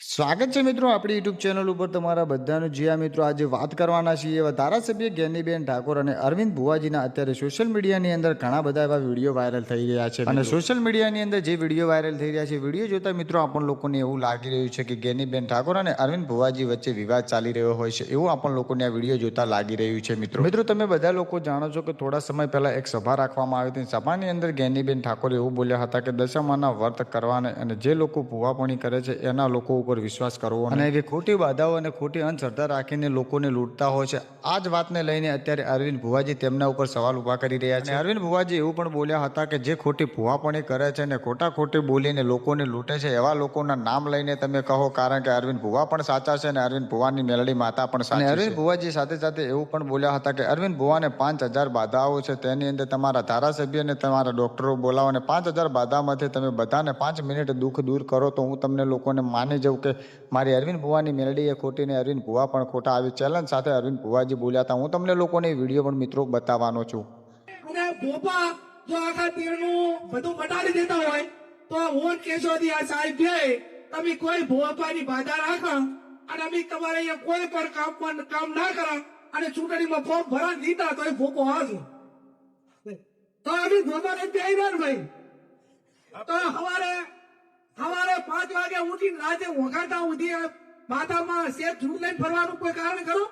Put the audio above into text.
સ્વાગત છે મિત્રો આપણી યુટ્યુબ ચેનલ ઉપર તમારા બધાનું. જ્યાં મિત્રો આજે વાત કરવાના છીએ એવા ધારાસભ્ય જ્ઞાનીબેન ઠાકોર અને અરવિંદ ભુવાજીના અત્યારે સોશિયલ મીડિયાની અંદર ઘણા બધા એવા વીડિયો વાયરલ થઈ રહ્યા છે. અને સોશિયલ મીડિયાની અંદર જે વીડિયો વાયરલ થઈ રહ્યા છે વીડિયો જોતા મિત્રો આપણ લોકોને એવું લાગી રહ્યું છે કે જ્ઞાનીબેન ઠાકોર અને અરવિંદ ભુવાજી વચ્ચે વિવાદ ચાલી રહ્યો હોય છે એવું આપણ લોકોને આ વીડિયો જોતા લાગી રહ્યું છે મિત્રો. મિત્રો તમે બધા લોકો જાણો છો કે થોડા સમય પહેલા એક સભા રાખવામાં આવી હતી. સભાની અંદર જ્ઞાનીબેન ઠાકોર એવું બોલ્યા હતા કે દશામાના વર્ત કરવાને અને જે લોકો ભુવાપણી કરે છે એના લોકો ઉપર વિશ્વાસ કરવો અને એવી ખોટી બાધાઓ અને ખોટી અંધશ્રદ્ધા રાખીને લોકોને લૂંટતા હોય છે. આ જ વાતને લઈને અત્યારે અરવિંદ ભુવાજી તેમના ઉપર સવાલ ઊભા કરી રહ્યા છે. અરવિંદ ભુવાજી એવું પણ બોલ્યા હતા કે જે ખોટી ભુવાપણી કરે છે ને ખોટા ખોટી બોલીને લોકોને લૂંટે છે એવા લોકોના નામ લઈને તમે કહો કારણ કે અરવિંદ ભુવા પણ સાચા છે અને અરવિંદ ભુવાની મેલડી માતા પણ સાચી અરવિંદ ભુવાજી સાથે સાથે એવું પણ બોલ્યા હતા કે અરવિંદ ભુવાને પાંચ હજાર બાધાઓ છે તેની અંદર તમારા ધારાસભ્ય અને તમારા ડોક્ટરો બોલાવો અને પાંચ હજાર બાધામાંથી તમે બધાને પાંચ મિનિટ દુઃખ દૂર કરો તો હું તમને લોકોને માની જાઉં કે મારી અરવિંદ ભુવાની મેલડી એ ખોટી ને અરવિંદ ભુવા પણ ખોટા આવી ચેલેન્જ સાથે અરવિંદ ભુવાજી બોલ્યા હતા. હું તમને લોકોને વીડિયો પણ મિત્રો બતાવવાનો છું. અને ભોપા જો આખા તીરનું બધું મટાડી દેતા હોય, તો હું કેશોદી આ સાહેબ છે તમે કોઈ ભોપાની બાધા રાખો અને અમે તમારે અહીંયા કોઈ પણ કામ પણ કામ ના કરો અને ચૂંટણીમાં ફોર્મ ભરા દીધા તો એ ભોપો હાજુ તો અમે ભોપાને ત્યાં ભાઈ તો હવારે પાંચ વાગે ઉઠીને રાતે વગાડતા ઉઠી માથામાં શેર જૂટ લઈને ફરવાનું કોઈ કારણ ખરું?